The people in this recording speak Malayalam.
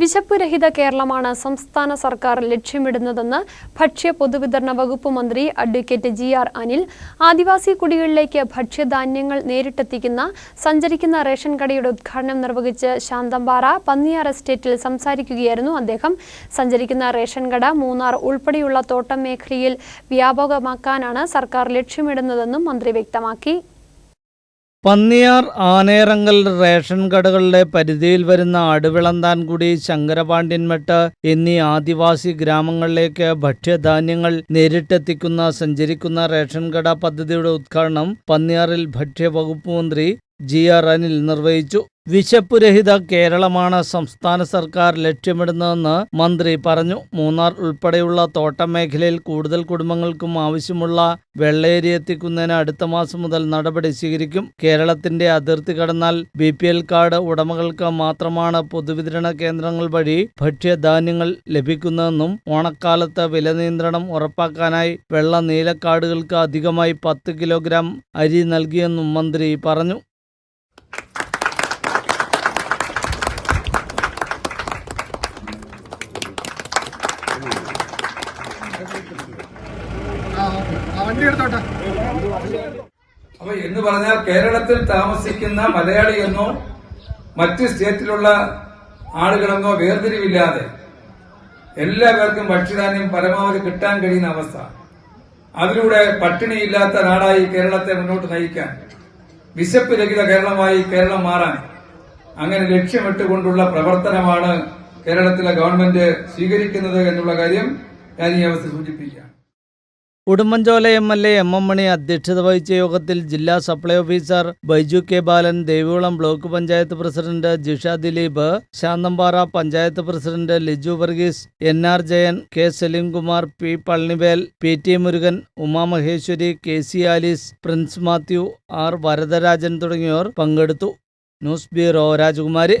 വിശപ്പുരഹിത കേരളമാണ് സംസ്ഥാന സർക്കാർ ലക്ഷ്യമിടുന്നതെന്ന് ഭക്ഷ്യ പൊതുവിതരണ വകുപ്പ് മന്ത്രി അഡ്വക്കേറ്റ് ജി ആർ അനിൽ ആദിവാസി കുടികളിലേക്ക് ഭക്ഷ്യധാന്യങ്ങൾ നേരിട്ടെത്തിക്കുന്ന സഞ്ചരിക്കുന്ന റേഷൻ കടയുടെ ഉദ്ഘാടനം നിർവഹിച്ച് ശാന്തമ്പാറ പന്നിയാർ എസ്റ്റേറ്റിൽ സംസാരിക്കുകയായിരുന്നു അദ്ദേഹം. സഞ്ചരിക്കുന്ന റേഷൻ കട മൂന്നാർ ഉൾപ്പെടെയുള്ള തോട്ടം മേഖലയിൽ വ്യാപകമാക്കാനാണ് സർക്കാർ ലക്ഷ്യമിടുന്നതെന്നും മന്ത്രി വ്യക്തമാക്കി. പന്നിയാർ ആനേറങ്കൽ റേഷൻ കടകളുടെ പരിധിയിൽ വരുന്ന അടുവിളന്താൻകുടി ശങ്കരപാണ്ഡ്യൻമെട്ട് എന്നീ ആദിവാസി ഗ്രാമങ്ങളിലേക്ക് ഭക്ഷ്യധാന്യങ്ങൾ നേരിട്ടെത്തിക്കുന്ന സഞ്ചരിക്കുന്ന റേഷൻ കട പദ്ധതിയുടെ ഉദ്ഘാടനം പന്നിയാറിൽ ഭക്ഷ്യവകുപ്പ് മന്ത്രി ജി ആർ അനിൽ നിർവഹിച്ചു. വിശപ്പുരഹിത കേരളമാണ് സംസ്ഥാന സർക്കാർ ലക്ഷ്യമിടുന്നതെന്ന് മന്ത്രി പറഞ്ഞു. മൂന്നാർ ഉൾപ്പെടെയുള്ള തോട്ടം മേഖലയിൽ കൂടുതൽ കുടുംബങ്ങൾക്കും ആവശ്യമുള്ള വെള്ളേരി എത്തിക്കുന്നതിന് അടുത്ത മാസം മുതൽ നടപടി സ്വീകരിക്കും. കേരളത്തിന്റെ അതിർത്തി കടന്നാൽ ബി പി എൽ കാർഡ് ഉടമകൾക്ക് മാത്രമാണ് പൊതുവിതരണ കേന്ദ്രങ്ങൾ വഴി ഭക്ഷ്യധാന്യങ്ങൾ ലഭിക്കുന്നതെന്നും ഓണക്കാലത്ത് വില നിയന്ത്രണം ഉറപ്പാക്കാനായി വെള്ള നീലക്കാർഡുകൾക്ക് അധികമായി പത്ത് കിലോഗ്രാം അരി നൽകിയെന്നും മന്ത്രി പറഞ്ഞു. അപ്പൊ എന്ന് പറഞ്ഞാൽ കേരളത്തിൽ താമസിക്കുന്ന മലയാളി എന്നോ മറ്റ് സ്റ്റേറ്റിലുള്ള ആളുകളെന്നോ വേർതിരിവില്ലാതെ എല്ലാവർക്കും ഭക്ഷ്യധാന്യം പരമാവധി കിട്ടാൻ കഴിയുന്ന അവസ്ഥ. അതിലൂടെ പട്ടിണിയില്ലാത്ത നാടായി കേരളത്തെ മുന്നോട്ട് നയിക്കാൻ വിശപ്പ് രഹിത കേരളമായി കേരളം മാറാൻ അങ്ങനെ ലക്ഷ്യമിട്ടുകൊണ്ടുള്ള പ്രവർത്തനമാണ് കേരളത്തിലെ ഗവൺമെന്റ് സ്വീകരിക്കുന്നത് എന്നുള്ള കാര്യം ഞാൻ ഈ അവസ്ഥ സൂചിപ്പിക്കുകയാണ് Udumbanchola M L A M M Mani അധ്യക്ഷത വഹിച്ച യോഗത്തിൽ ജില്ലാ supply officer Baiju K Balan Devikulam block panchayat president Jisha Dileep Shanthanpara panchayat president Liju Varghese N R Jayan K Salimkumar P Palanivel P T Murugan Umamaheswari K C Alice Prince Mathew R Varadarajan തുടങ്ങിയവർ പങ്കെടുത്തു. ന്യൂസ് ബ്യൂറോ രാജകുമാരി.